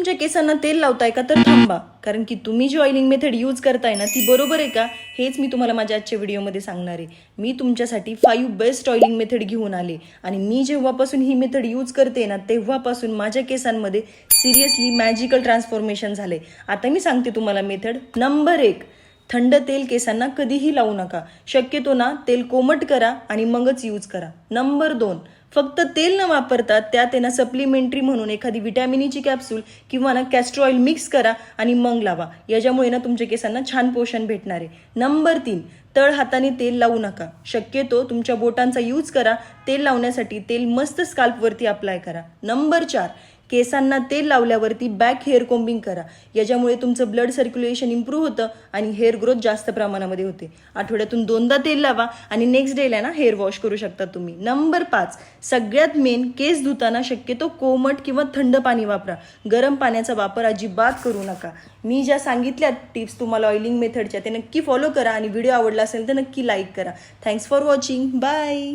तुमच्या केसांना तेल लावताय का? तर थांबा. कारण की तुम्ही जी ऑइलिंग मेथड यूज करताय ना ती बरोबर आहे का? हेच मी तुम्हाला माझ्या आजच्या व्हिडिओमध्ये सांगणार आहे. मी तुमच्यासाठी फाईव्ह बेस्ट ऑइलिंग मेथड घेऊन आले. आणि मी जेव्हापासून ही मेथड यूज करते ना तेव्हापासून माझ्या केसांमध्ये सिरियसली मॅजिकल ट्रान्सफॉर्मेशन झाले आता मी सांगते तुम्हाला मेथड नंबर एक. थंड तेल केसांना कधीही लावू नका. शक्यतो ना तेल कोमट करा आणि मगच यूज करा. नंबर दोन फक्त तेल न वापरता त्या त्यांना सप्लिमेंटरी म्हणून एखादी विटॅमिनीची कॅप्सूल किंवा ना कॅस्ट्रॉईल ऑइल मिक्स करा आणि मग लावा. याच्यामुळे ना तुमच्या केसांना छान पोषण भेटणार आहे. नंबर तीन तळ हाताने तेल लावू नका. शक्यतो तुमच्या बोटांचा यूज करा. तेल लावण्यासाठी तेल मस्त स्काल्पवरती अप्लाय करा. नंबर चार केसांना तेल लावल्यावरती बॅक हेअर कोम्बिंग करा. याच्यामुळे तुमचं ब्लड सर्क्युलेशन इम्प्रूव्ह होतं आणि हेअर ग्रोथ जास्त प्रमाणामध्ये होते. आठवड्यातून दोनदा तेल लावा आणि नेक्स्ट डेला ना हेअर वॉश करू शकता तुम्ही. नंबर पाच सगळ्यात मेन केस धुताना शक्यतो कोमट किंवा थंड पाणी वापरा. गरम पाण्याचा वापर अजिबात करू नका. मी ज्या सांगितल्या टिप्स तुम्हाला ऑइलिंग मेथडच्या ते नक्की फॉलो करा आणि व्हिडिओ आवडला असेल तर नक्की लाईक करा. Thanks for watching bye